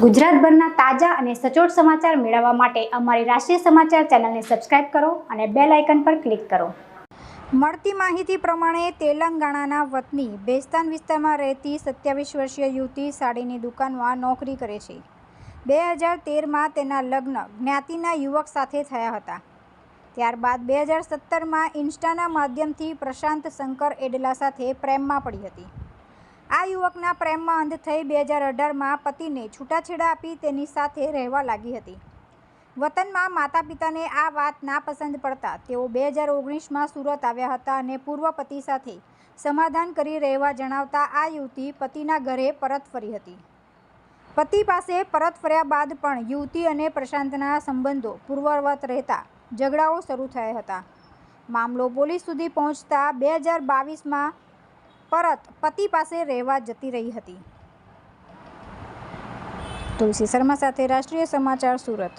ગુજરાતભરના તાજા અને સચોટ સમાચાર મેળવવા માટે અમારી રાષ્ટ્રીય સમાચાર ચેનલને સબસ્ક્રાઇબ કરો અને બેલ આઇકન પર ક્લિક કરો. મળતી માહિતી પ્રમાણે તેલંગાણાના વતની બેસ્તાન વિસ્તારમાં રહેતી સત્યાવીસ વર્ષીય યુવતી સાડીની દુકાનમાં નોકરી કરે છે. બે હજાર તેરમાં તેના લગ્ન જ્ઞાતિના યુવક સાથે થયા હતા. ત્યારબાદ બે હજાર સત્તરમાં ઇન્સ્ટાના માધ્યમથી પ્રશાંત શંકર એડલા સાથે પ્રેમમાં પડી હતી. આ યુવકના પ્રેમમાં અંધ થઈ બે હજાર અઢારમાં પતિને છૂટાછેડા આપી તેની સાથે રહેવા લાગી હતી. વતનમાં માતા પિતાને આ વાત નાપસંદ પડતા તેઓ બે હજાર ઓગણીસમાં સુરત આવ્યા હતા અને પૂર્વ પતિ સાથે સમાધાન કરી રહેવા જણાવતા આ યુવતી પતિના ઘરે પરત ફરી હતી. પતિ પાસે પરત ફર્યા બાદ પણ યુવતી અને પ્રશાંતના સંબંધો પૂર્વવત રહેતા ઝઘડાઓ શરૂ થયા હતા. મામલો પોલીસ સુધી પહોંચતા બે હજાર બાવીસમાં પરત પતિ પાસે રહેવા જતી રહી હતી. તુલસી શર્મા સાથે રાષ્ટ્રીય સમાચાર સુરત.